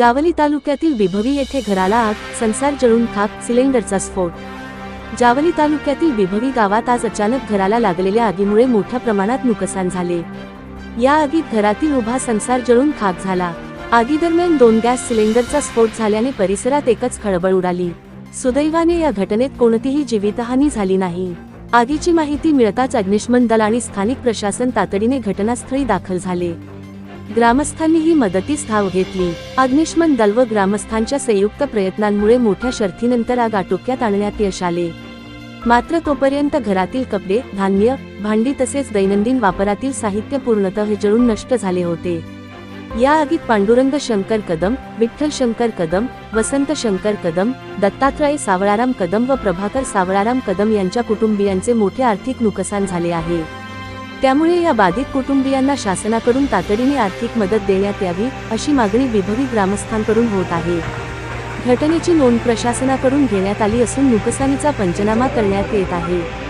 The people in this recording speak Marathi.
जावली तालुक्यातील विभवी येथे घराला आग संसार जळून खाक सिलेंडरचा स्फोट. जावली तालुक्यातील विभवी गावात आज अचानक घराला लागलेल्या आगीमुळे मोठ्या प्रमाणात नुकसान झाले. या आगीत घरातील उभा संसार जळून खाक झाला. आगीदरम्यान दोन गॅस सिलेंडरचा स्फोट झाल्याने परिसरात एकच खळबळ उडाली. सुदैवाने या घटनेत कोणतीही जीवितहानी झाली नाही. आगीची माहिती मिळताच अग्निशमन दल आणि स्थानिक प्रशासन तातडीने घटनास्थळी दाखल झाले. ग्रामस्थांनीही मदतीस धाव घेतली. अग्निशमन दल व ग्रामस्थांच्या संयुक्त प्रयत्नांमुळे मोठ्या शर्थीनंतर आग आटोक्यात आणण्यात यश आले. मात्र तोपर्यंत घरातील कपडे धान्य भांडी तसेच दैनंदिन वापरातील साहित्य पूर्णतः जळून नष्ट झाले होते. या आगीत पांडुरंग शंकर कदम विठ्ठल शंकर कदम वसंत शंकर कदम दत्तात्रय सावळाराम कदम व प्रभाकर सावळाराम कदम यांच्या कुटुंबियांचे मोठे आर्थिक नुकसान झाले आहे. त्यामुळे या बाधित कुटुंबियांना शासनाकडून तातडीने आर्थिक मदत देण्यात यावी अशी मागणी विभवी ग्रामस्थांकडून होत आहे. घटनेची नोंद प्रशासनाकडून घेण्यात आली असून नुकसानीचा पंचनामा करण्यात येत आहे.